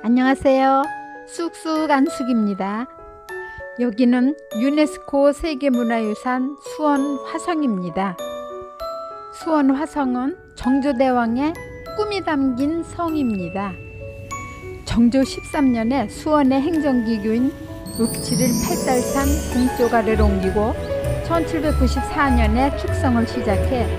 안녕하세요. 쑥쑥 안숙입니다. 여기는 유네스코 세계문화유산 수원 화성입니다. 수원 화성은 정조대왕의 꿈이 담긴 성입니다. 정조 13년에 수원의 행정기구인 읍지를 팔달산 아래로 옮기고 1794년에 축성을 시작해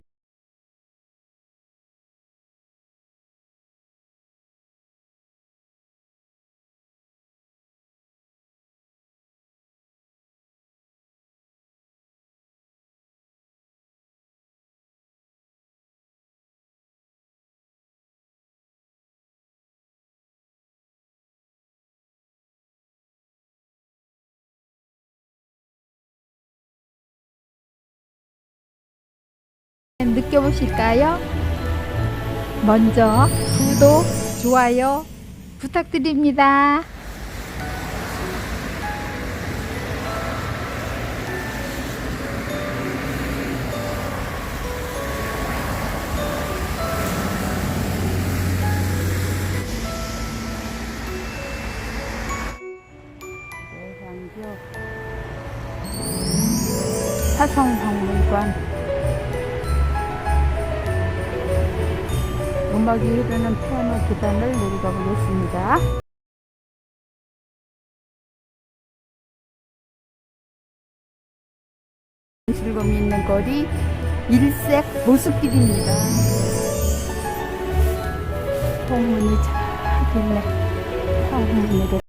느껴보실까요? 먼저 구독, 좋아요 부탁드립니다. 화성 음악이 흐르는 피아노 계단을 내려가 보겠습니다. 즐거움이 있는 거리 일색 모습길입니다. 홍문이 잘 있네. 홍문으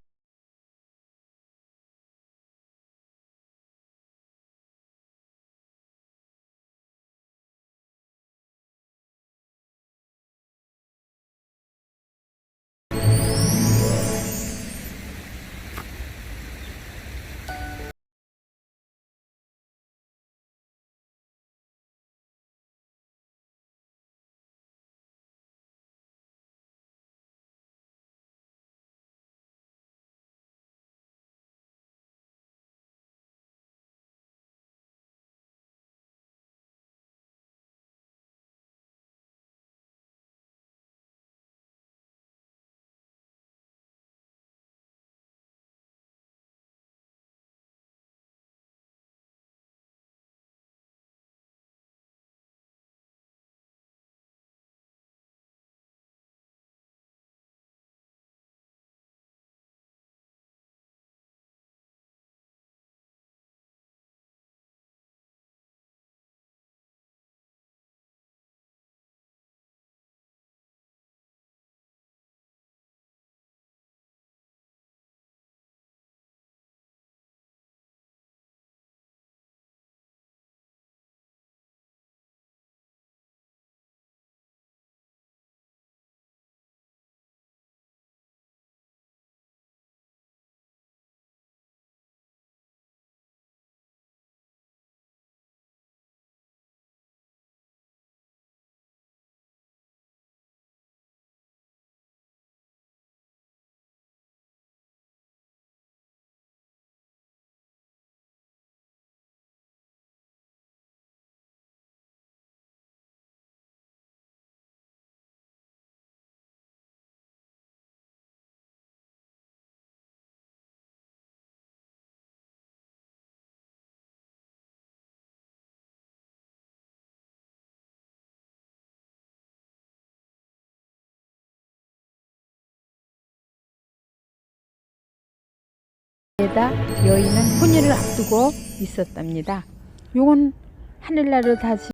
로. 에다 여인은 혼인을 앞두고 있었답니다. 요건 하늘나라를 다시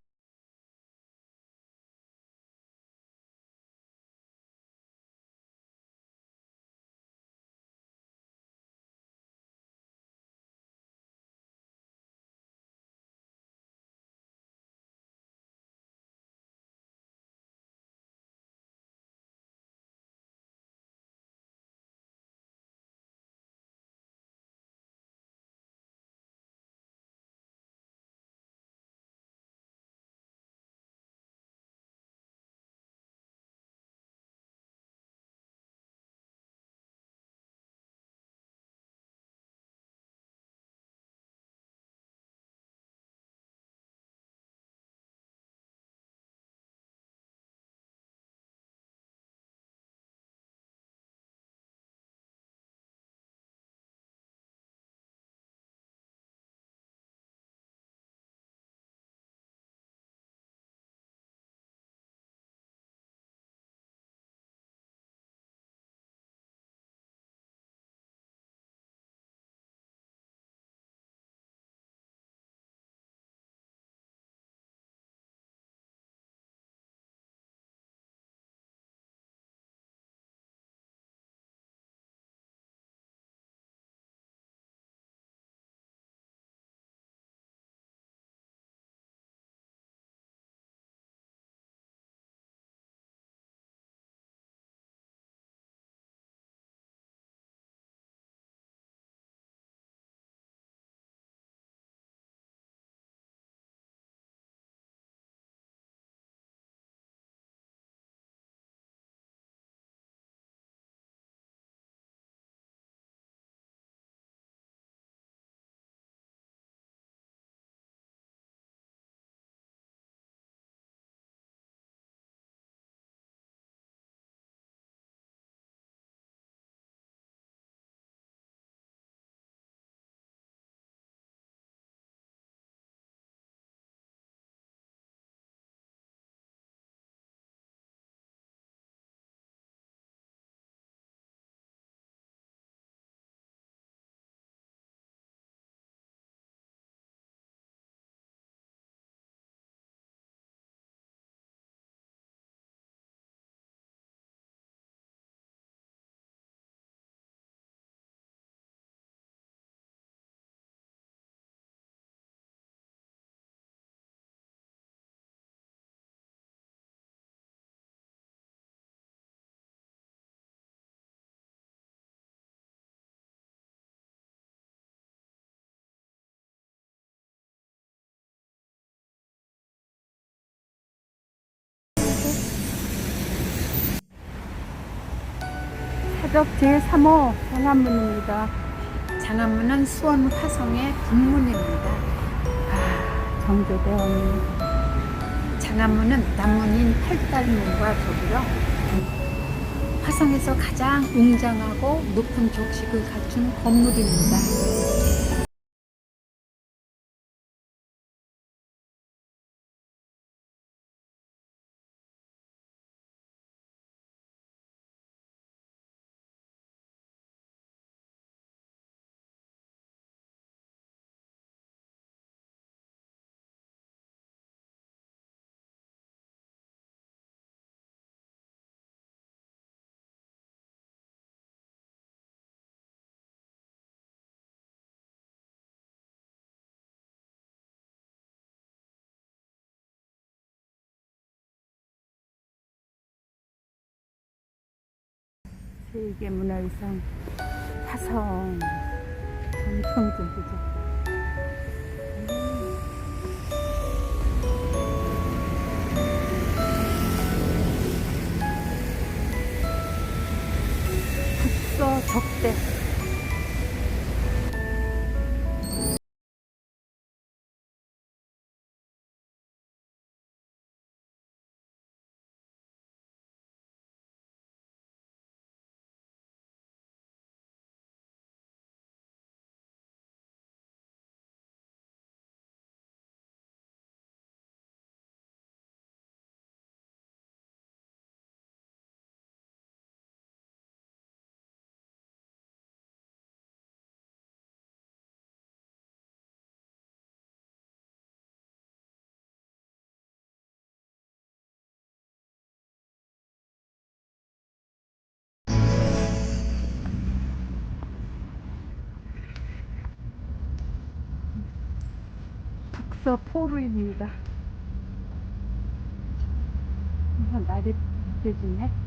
국적 제3호 성안문입니다. 장안문은 수원 화성의 북문입니다. 아, 정조대원. 장안문은 남문인 팔달문과 더불어 화성에서 가장 웅장하고 높은 격식을 갖춘 건물입니다. 세계 문화유산 화성 전통주부죠. 국서 적대 국서 포루입니다. 아, 날이 늦어지네.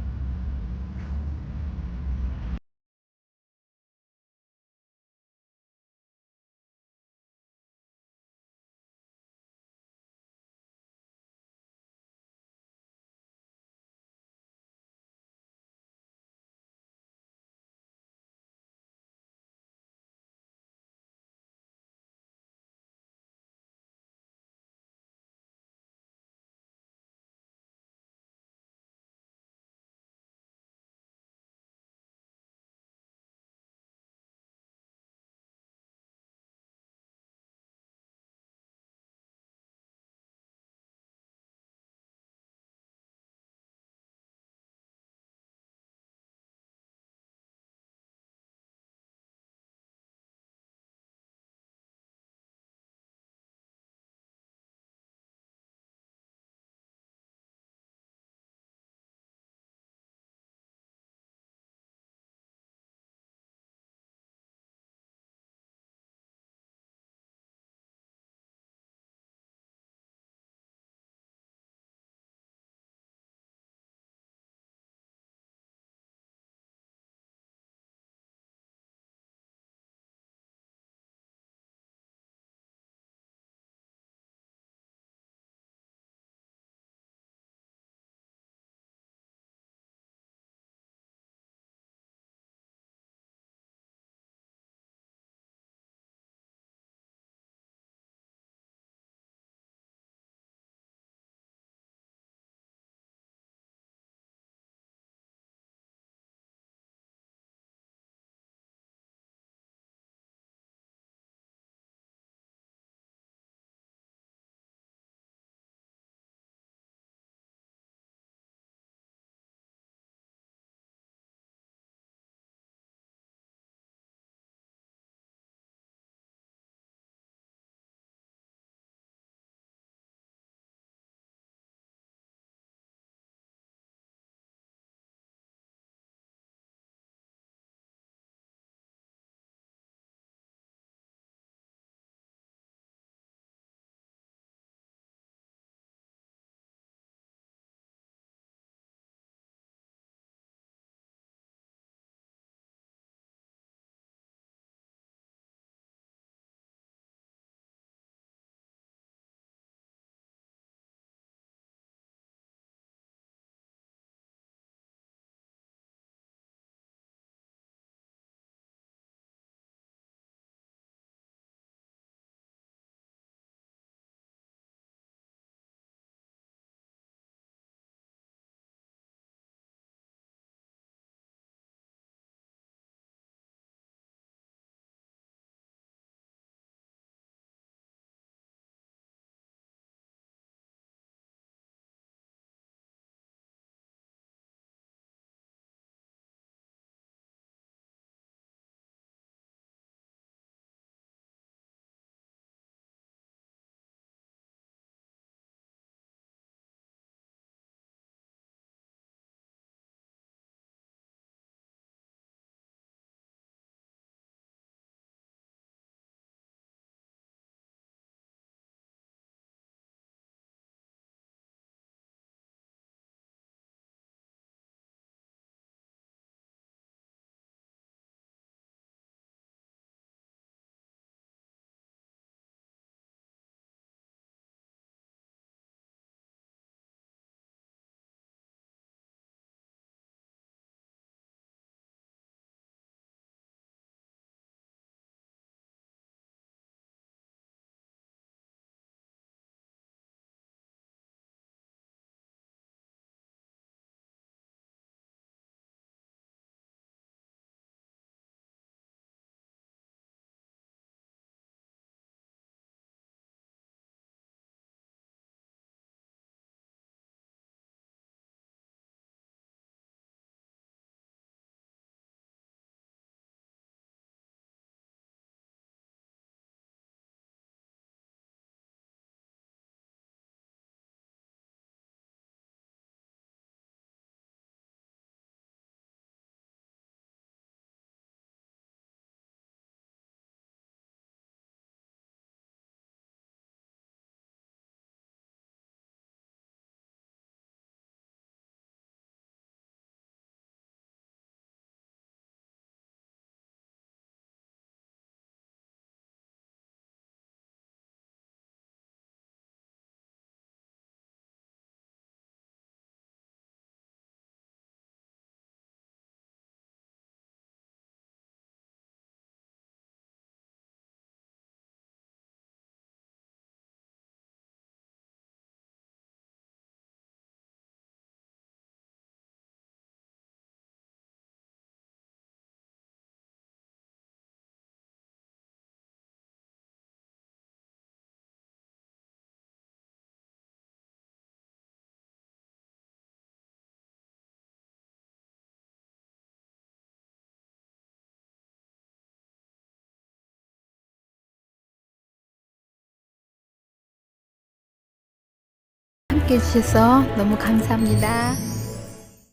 함께 해주셔서 너무 감사합니다.